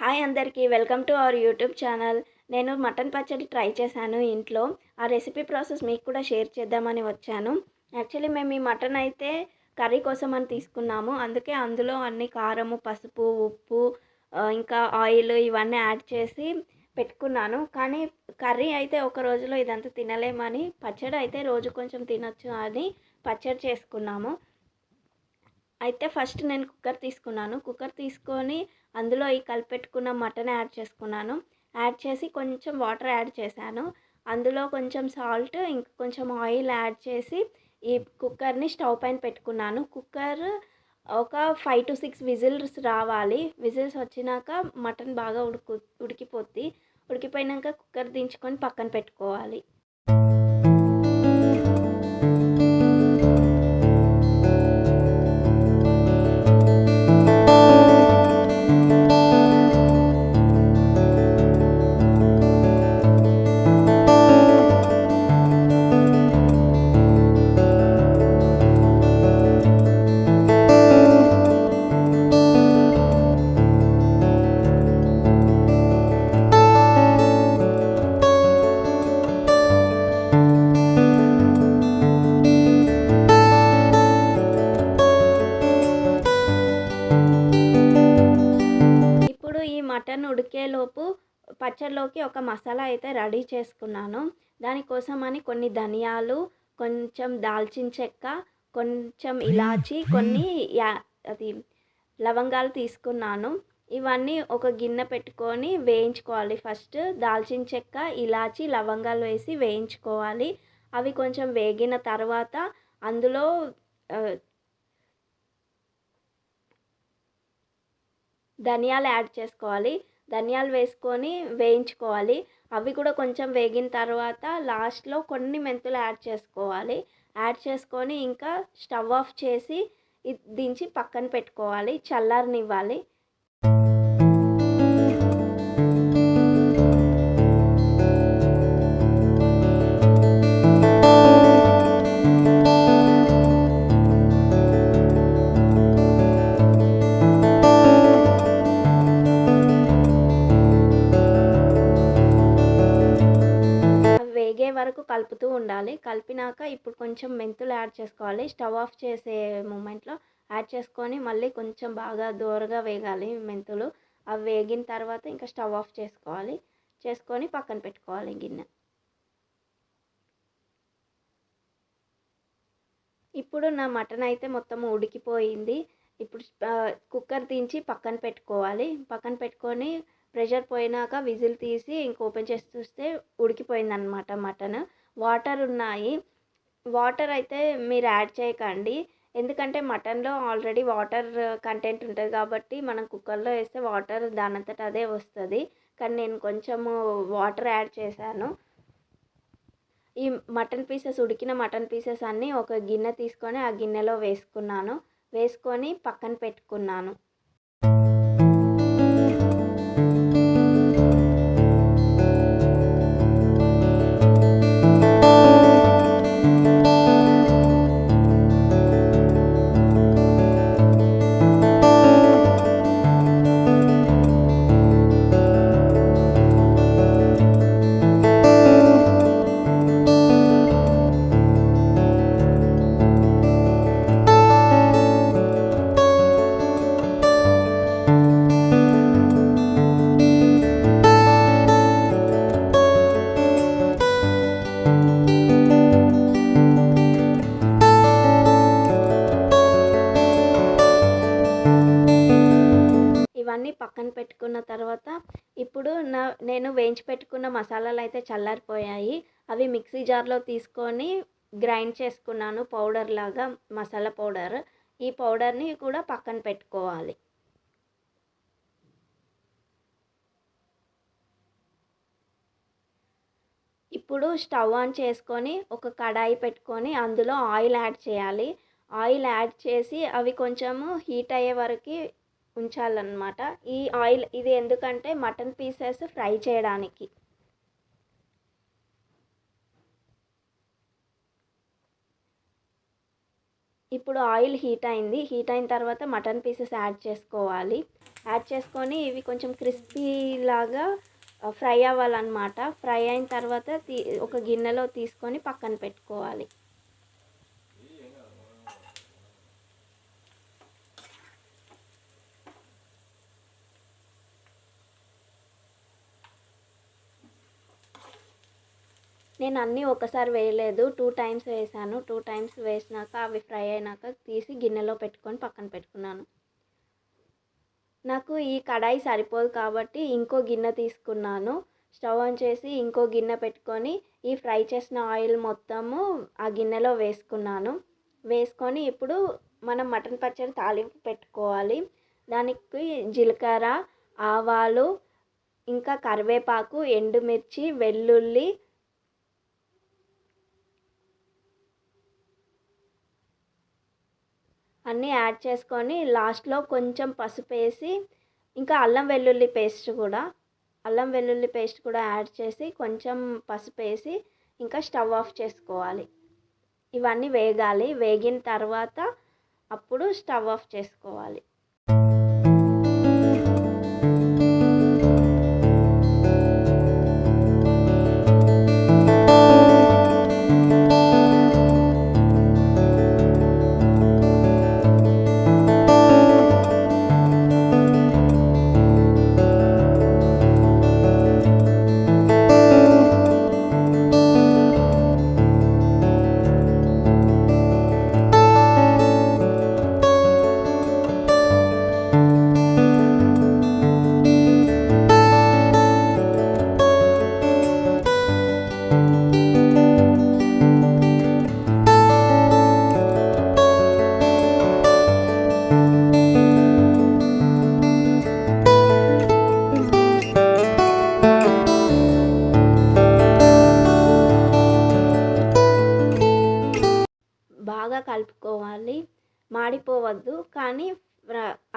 Hi అందరికీ welcome to our YouTube channel. నేను mutton పచ్చడి ట్రై చేశాను ఇంట్లో. ఆ రెసిపీ ప్రాసెస్ మీకు కూడా షేర్ చేద్దామని వచ్చాను. యాక్చువల్లీ మేము ఈ మటన్ అయితే కర్రీ కోసం అని తీసుకున్నాము. అందుకే అందులో అన్ని కారము పసుపు ఉప్పు ఇంకా ఆయిల్ ఇవన్నీ యాడ్ చేసి పెట్టుకున్నాను. కానీ కర్రీ అయితే ఒక రోజులో ఇదంతా తినలేమని పచ్చడి అయితే రోజు కొంచెం తినొచ్చు అని పచ్చడి చేసుకున్నాము. అయితే ఫస్ట్ నేను కుక్కర్ తీసుకున్నాను. కుక్కర్ తీసుకొని అందులో ఈ కలిపెట్టుకున్న మటన్ యాడ్ చేసుకున్నాను. యాడ్ చేసి కొంచెం వాటర్ యాడ్ చేశాను. అందులో కొంచెం సాల్ట్ ఇంకా కొంచెం ఆయిల్ యాడ్ చేసి ఈ కుక్కర్ని స్టవ్ పైన పెట్టుకున్నాను. కుక్కర్ ఒక ఫైవ్ టు సిక్స్ విజిల్స్ రావాలి. విజిల్స్ వచ్చినాక మటన్ బాగా ఉడుకు ఉడికిపోద్ది. ఉడికిపోయినాక కుక్కర్ దించుకొని పక్కన పెట్టుకోవాలి. పచ్చడిలోకి ఒక మసాలా అయితే రెడీ చేసుకున్నాను. దానికోసం అని కొన్ని ధనియాలు కొంచెం దాల్చిన చెక్క కొంచెం ఇలాచి కొన్ని యా అది లవంగాలు తీసుకున్నాను. ఇవన్నీ ఒక గిన్నె పెట్టుకొని వేయించుకోవాలి ఫస్ట్. దాల్చిన చెక్క ఇలాచి లవంగాలు వేసి వేయించుకోవాలి. అవి కొంచెం వేగిన తర్వాత అందులో ధనియాలు యాడ్ చేసుకోవాలి. ధనియాలు వేసుకొని వేయించుకోవాలి. అవి కూడా కొంచెం వేగిన తర్వాత లాస్ట్లో కొన్ని మెంతులు యాడ్ చేసుకోవాలి. యాడ్ చేసుకొని ఇంకా స్టవ్ ఆఫ్ చేసి దించి పక్కన పెట్టుకోవాలి. చల్లారనివ్వాలి. కలిపినాక ఇప్పుడు కొంచెం మెంతులు యాడ్ చేసుకోవాలి. స్టవ్ ఆఫ్ చేసే మూమెంట్లో యాడ్ చేసుకొని మళ్ళీ కొంచెం బాగా దూరగా వేగాలి మెంతులు. అవి వేగిన తర్వాత ఇంకా స్టవ్ ఆఫ్ చేసుకోవాలి. చేసుకొని పక్కన పెట్టుకోవాలి గిన్నె. ఇప్పుడు నా మటన్ అయితే మొత్తం ఉడికిపోయింది. ఇప్పుడు కుక్కర్ దించి పక్కన పెట్టుకోవాలి. పక్కన పెట్టుకొని ప్రెషర్ పోయినాక విజిల్ తీసి ఇంక ఓపెన్ చేసి చూస్తే ఉడికిపోయిందనమాట మటన్. వాటర్ ఉన్నాయి. వాటర్ అయితే మీరు యాడ్ చేయకండి. ఎందుకంటే మటన్లో ఆల్రెడీ వాటర్ కంటెంట్ ఉంటుంది కాబట్టి మనం కుక్కర్లో వేస్తే వాటర్ దానంతట అదే వస్తుంది. కానీ నేను కొంచెము వాటర్ యాడ్ చేశాను. ఈ మటన్ పీసెస్ ఉడికిన మటన్ పీసెస్ అన్నీ ఒక గిన్నె తీసుకొని ఆ గిన్నెలో వేసుకున్నాను. వేసుకొని పక్కన పెట్టుకున్నాను. పక్కన పెట్టుకున్న తర్వాత ఇప్పుడు నా నేను వేయించి పెట్టుకున్న మసాలాలు అయితే చల్లారిపోయాయి. అవి మిక్సీ జార్లో తీసుకొని గ్రైండ్ చేసుకున్నాను పౌడర్ లాగా మసాలా పౌడర్. ఈ పౌడర్ని కూడా పక్కన పెట్టుకోవాలి. ఇప్పుడు స్టవ్ ఆన్ చేసుకొని ఒక కడాయి పెట్టుకొని అందులో ఆయిల్ యాడ్ చేయాలి. ఆయిల్ యాడ్ చేసి అవి కొంచెము హీట్ అయ్యే వరకు ఉంచాలన్నమాట. ఈ ఆయిల్ ఇది ఎందుకంటే మటన్ పీసెస్ ఫ్రై చేయడానికి. ఇప్పుడు ఆయిల్ హీట్ అయింది. హీట్ అయిన తర్వాత మటన్ పీసెస్ యాడ్ చేసుకోవాలి. యాడ్ చేసుకొని ఇవి కొంచెం క్రిస్పీ లాగా ఫ్రై అవ్వాలన్నమాట. ఫ్రై అయిన తర్వాత తీ ఒక గిన్నెలో తీసుకొని పక్కన పెట్టుకోవాలి. నేను అన్నీ ఒకసారి వేయలేదు. టూ టైమ్స్ వేసాను. టూ టైమ్స్ వేసినాక అవి ఫ్రై అయినాక తీసి గిన్నెలో పెట్టుకొని పక్కన పెట్టుకున్నాను. నాకు ఈ కడాయి సరిపోదు కాబట్టి ఇంకో గిన్నె తీసుకున్నాను. స్టవ్ ఆన్ చేసి ఇంకో గిన్నె పెట్టుకొని ఈ ఫ్రై చేసిన ఆయిల్ మొత్తము ఆ గిన్నెలో వేసుకున్నాను. వేసుకొని ఇప్పుడు మనం మటన్ పచ్చడి తాలింపు పెట్టుకోవాలి. దానికి జీలకర్ర ఆవాలు ఇంకా కరివేపాకు ఎండుమిర్చి వెల్లుల్లి అన్నీ యాడ్ చేసుకొని లాస్ట్లో కొంచెం పసుపు వేసి ఇంకా అల్లం వెల్లుల్లి పేస్ట్ కూడా అల్లం వెల్లుల్లి పేస్ట్ కూడా యాడ్ చేసి కొంచెం పసుపు వేసి ఇంకా స్టవ్ ఆఫ్ చేసుకోవాలి. ఇవన్నీ వేగాలి. వేగిన తర్వాత అప్పుడు స్టవ్ ఆఫ్ చేసుకోవాలి. మాడిపోవద్దు కానీ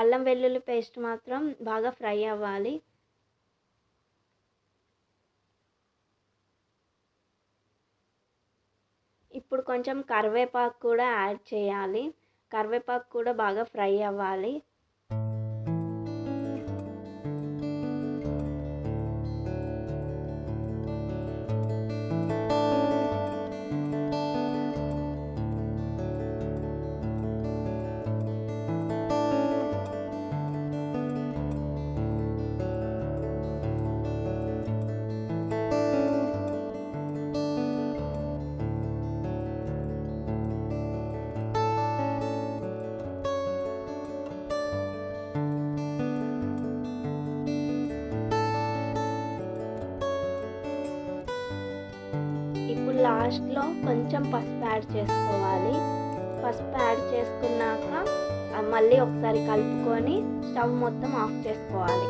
అల్లం వెల్లుల్లి పేస్ట్ మాత్రం బాగా ఫ్రై అవ్వాలి. ఇప్పుడు కొంచెం కరివేపాకు కూడా యాడ్ చేయాలి. కరివేపాకు కూడా బాగా ఫ్రై అవ్వాలి. దీంట్లో కొంచెం పసుపు యాడ్ చేసుకోవాలి. పసుపు యాడ్ చేసుకున్నాక మళ్ళీ ఒకసారి కలుపుకొని స్టవ్ మొత్తం ఆఫ్ చేసుకోవాలి.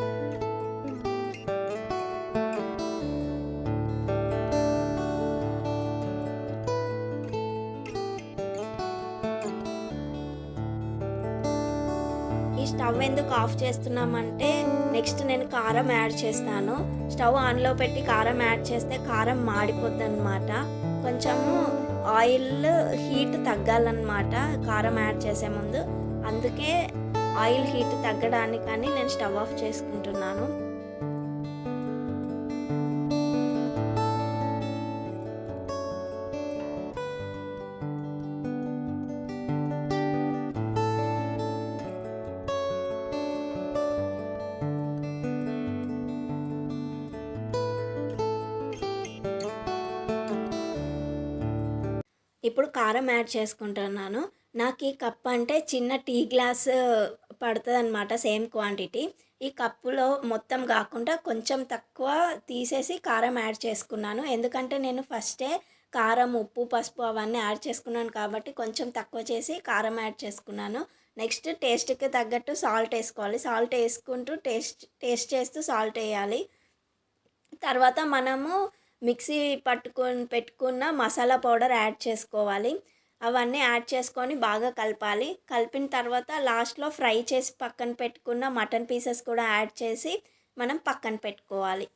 ఈ స్టవ్ ఎందుకు ఆఫ్ చేస్తున్నామంటే నెక్స్ట్ నేను కారం యాడ్ చేస్తాను. స్టవ్ ఆన్లో పెట్టి కారం యాడ్ చేస్తే కారం మాడిపోద్ది అనమాట కొంచెము ఆయిల్ హీట్ తగ్గాలన్నమాట. కారం యాడ్ చేసే ముందు. అందుకే ఆయిల్ హీట్ తగ్గడానికని నేను స్టవ్ ఆఫ్ చేసుకుంటున్నాను. ఇప్పుడు కారం యాడ్ చేసుకుంటున్నాను. నాకు ఈ కప్ అంటే చిన్న టీ గ్లాస్ పడుతుంది అనమాట సేమ్ క్వాంటిటీ. ఈ కప్పులో మొత్తం కాకుండా కొంచెం తక్కువ తీసేసి కారం యాడ్ చేసుకున్నాను. ఎందుకంటే నేను ఫస్టే కారం ఉప్పు పసుపు అవన్నీ యాడ్ చేసుకున్నాను కాబట్టి కొంచెం తక్కువ చేసి కారం యాడ్ చేసుకున్నాను. నెక్స్ట్ టేస్ట్కి తగ్గట్టు సాల్ట్ వేసుకోవాలి. సాల్ట్ వేసుకుంటూ టేస్ట్ టేస్ట్ చేస్తూ సాల్ట్ వేయాలి. తర్వాత మనము మిక్సీ పట్టుకొని పెట్టుకున్న మసాలా పౌడర్ యాడ్ చేసుకోవాలి. అవన్నీ యాడ్ చేసుకొని బాగా కలపాలి. కలిపిన తర్వాత లాస్ట్లో ఫ్రై చేసి పక్కన పెట్టుకున్న మటన్ పీసెస్ కూడా యాడ్ చేసి మనం పక్కన పెట్టుకోవాలి.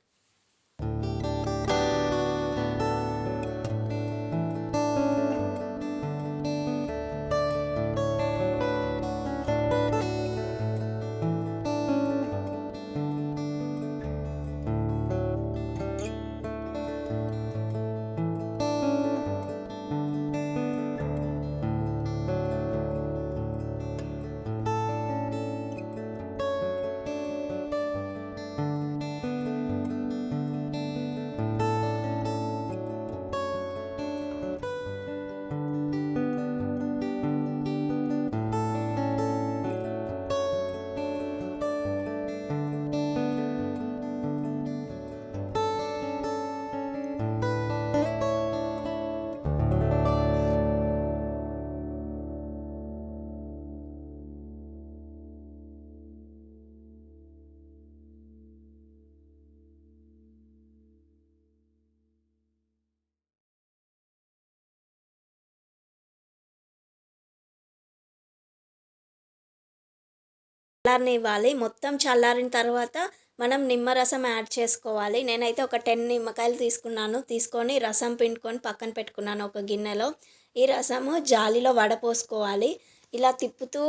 చల్లారనివ్వాలి. మొత్తం చల్లారిన తర్వాత మనం నిమ్మరసం యాడ్ చేసుకోవాలి. నేనైతే ఒక టెన్ నిమ్మకాయలు తీసుకున్నాను. తీసుకొని రసం పిండుకొని పక్కన పెట్టుకున్నాను ఒక గిన్నెలో. ఈ రసము జాలిలో వడపోసుకోవాలి ఇలా తిప్పుతూ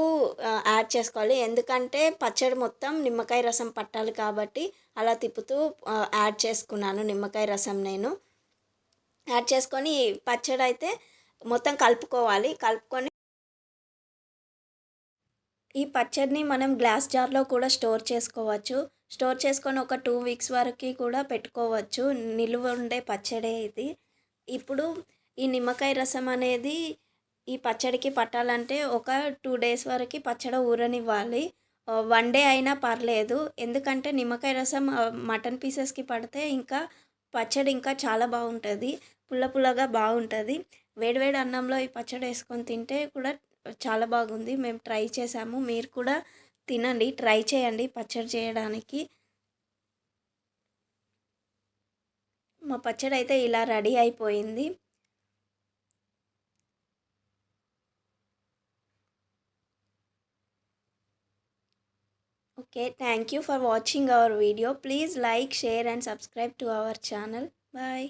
యాడ్ చేసుకోవాలి. ఎందుకంటే పచ్చడి మొత్తం నిమ్మకాయ రసం పట్టాలి కాబట్టి అలా తిప్పుతూ యాడ్ చేసుకున్నాను నిమ్మకాయ రసం నేను. యాడ్ చేసుకొని పచ్చడి అయితే మొత్తం కలుపుకోవాలి. కలుపుకొని ఈ పచ్చడిని మనం గ్లాస్ జార్లో కూడా స్టోర్ చేసుకోవచ్చు. స్టోర్ చేసుకొని ఒక టూ వీక్స్ వరకు కూడా పెట్టుకోవచ్చు. నిలువ ఉండే పచ్చడే ఇది. ఇప్పుడు ఈ నిమ్మకాయ రసం అనేది ఈ పచ్చడికి పట్టాలంటే ఒక టూ డేస్ వరకు పచ్చడి ఊరనివ్వాలి. వన్ డే అయినా పర్లేదు. ఎందుకంటే నిమ్మకాయ రసం మటన్ పీసెస్కి పడితే ఇంకా పచ్చడి ఇంకా చాలా బాగుంటుంది. పుల్ల పుల్లగా బాగుంటుంది. వేడివేడి అన్నంలో ఈ పచ్చడి వేసుకొని తింటే కూడా చాలా బాగుంది. మేము ట్రై చేసాము. మీరు కూడా తినండి. ట్రై చేయండి పచ్చడి చేయడానికి. మా పచ్చడి అయితే ఇలా రెడీ అయిపోయింది. Okay. Thank you for watching our video. Please like share and subscribe to our channel. Bye.